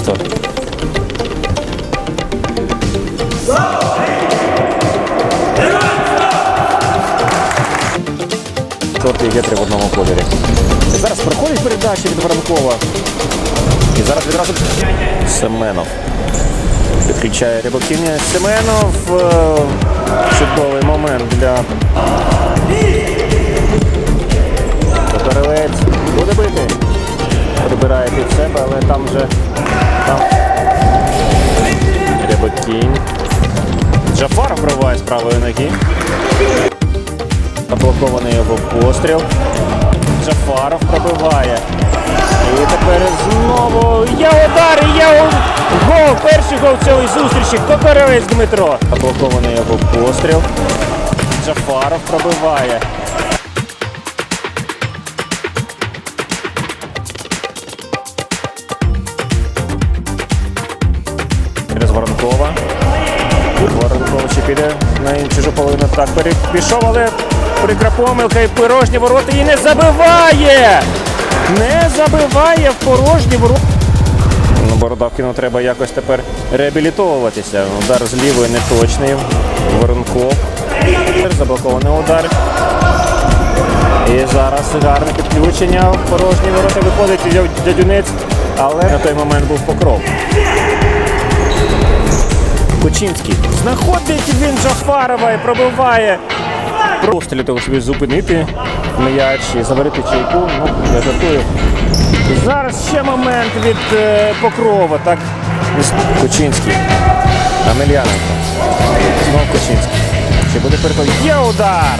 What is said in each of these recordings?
товариство. Чорти і вітри в одному кольорі. Зараз проходить передача від Воронкова. І зараз відразу Семенов. Підключає рибокіння Семенов. Чудовий момент для Котеревець. Буде бити. Під себе, але там вже там. Рябокінь. Джафар вбиває з правої ноги. Заблокований його постріл. Джафаров пробиває. І тепер знову є удар, є гол. Перший гол цієї зустрічі. Кокоревець Дмитро. Заблокований його постріл. Джафаров пробиває. Воронкова. Воронков ще піде на іншу половину. Так, пішов, але прикра помилка і порожні ворота і не забиває! Не забиває в порожні ворота. Ну, Бородавкіну треба якось тепер реабілітовуватися. Удар з лівої неточний. Воронков. Заблокований удар. І зараз гарне підключення. Порожні ворота виходить дядюнець, але на той момент був покров. Кучинський. Знаходить він Джафарова і пробиває. Просто для того, щоб зупинити м'яч і заварити чайку. Ну, я жартую. Зараз ще момент від е, Покрова. Так. Кучинський. Амельяненко. Знов Кучинський. Чи буде переход? Є удар!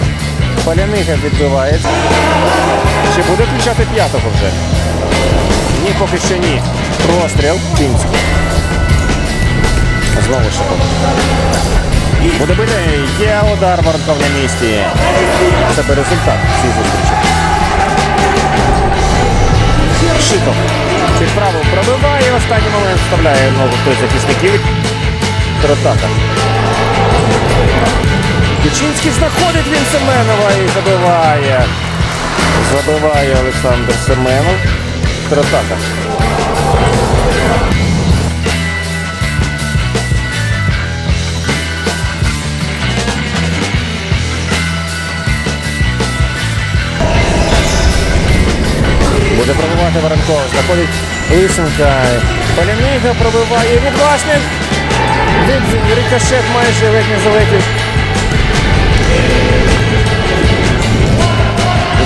Палянига відбивається. Чи буде включати п'ятого вже? Ні, поки що ні. Простріл. Кучинський. Знову. Буде бити. Є удар Воронков на місці. Це би результат цієї зустрічі. Шиков. Під праву пробиває. Останній момент вставляє ногу з захисників. Тротата. Кучинський знаходить він Семенова і забиває. Забиває Олександр Семенов. Тротата. Пробивати Воронков. Знаходить Лисенка. Полянига пробиває відважник. Від рикошет майже ледь не залетів.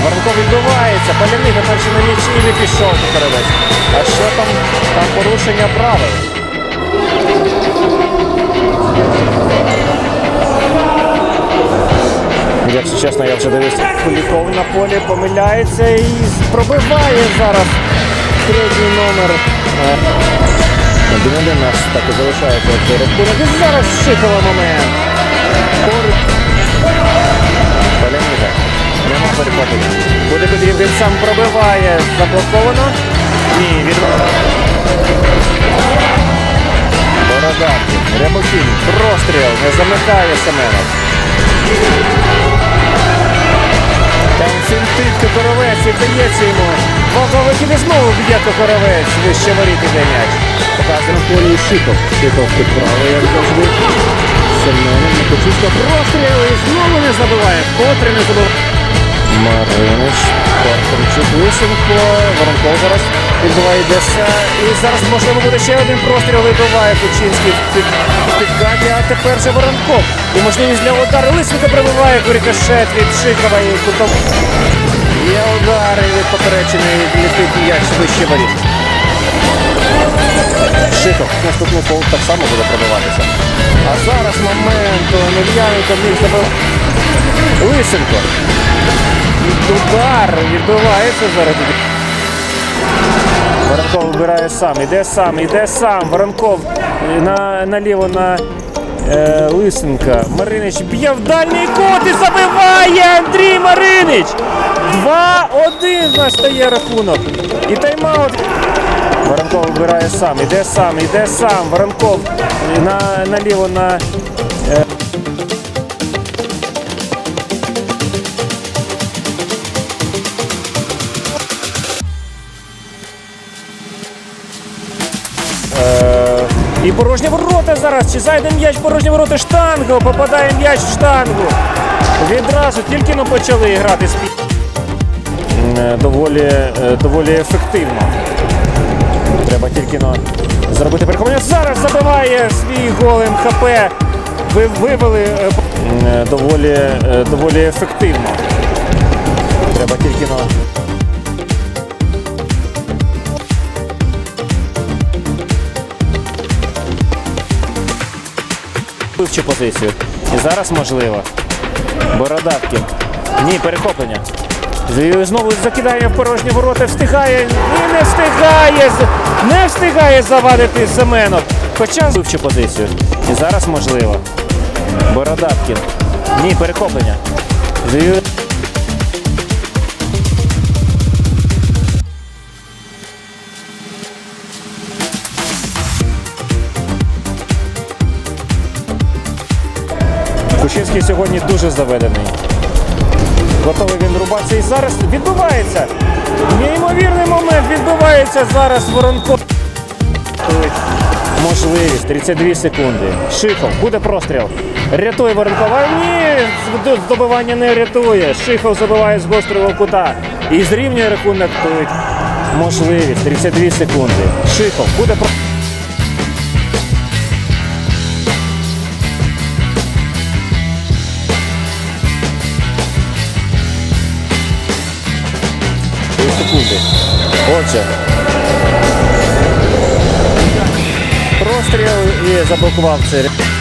Воронков відбивається. Полянига перший на м'ячі і не пішов Кукаревець. А що там? Там порушення правил. Чесно, я вже дивився. Куліков на полі помиляється і пробиває зараз третій номер. Один-один нас так і залишається цей рахунок. І зараз Шикова момент. Полянига. Нема. Буде Петрів, він сам пробиває. Заблоковано. Ні, від... Бородавки. Рябокін. Простріл. Не замикає Семенов. Там фінтить Кокоровець йому. Ваговик і знову б'є Кокоровець. Вище воріт іде м'яч. Показує на полі Шиков. Шиков підправи, як завжди. Семенов на Кочуська простріл і знову не забиває. Вкотре не забиває. Маринич, Пархомчук, Лисенко, Воронков зараз відбиває Деса. І зараз, можливо, буде ще один простріл вибиває Кучинський під, підкаті, а тепер же Воронков. І можливість для удару Лисенко пробиває рикошет від Шикова і куток. Є удари від поперечений літить м'яч вище воріт. Шиков наступний фол так само буде пробиватися. А зараз момент Емельяненко міг забив. Лисенко. Удар відбивається зараз. Воронков вибирає сам, іде сам, іде сам. Воронков на, наліво на е, Лисенка. Маринич б'є в дальній кут і забиває Андрій Маринич. 2-1 в нас стає рахунок. І тайм-аут. Воронков вибирає сам, іде сам, іде сам. Воронков на, наліво на Е, порожні ворота зараз. Чи зайде м'яч порожні ворота штангу? Попадає м'яч в штангу. Відразу тільки но почали грати з е, доволі, е, доволі ефективно. Треба тільки ну, зробити перехоплення. Зараз забиває свій гол МХП. Ви вивели е, доволі, доволі ефективно. Треба тільки ну, вивчу позицію. І зараз можливо. Бородавкін. Ні, перехоплення. І Знову закидає в порожні ворота, встигає і не встигає, не встигає завадити Семенов. Хоча вбивчу позицію. І зараз можливо. Бородавкін. Ні, перехоплення. І- Кучинський сьогодні дуже заведений. Готовий він рубатися і зараз відбувається. Неймовірний момент відбувається зараз Воронко. Можливість 32 секунди. Шихов, буде простріл. Рятує Воронкова. Ні, здобування не рятує. Шихов забиває з гострого кута. І зрівнює рахунок. Можливість 32 секунди. Шихов, буде простріл. Секунди. Отже. Простріл і заблокував цей.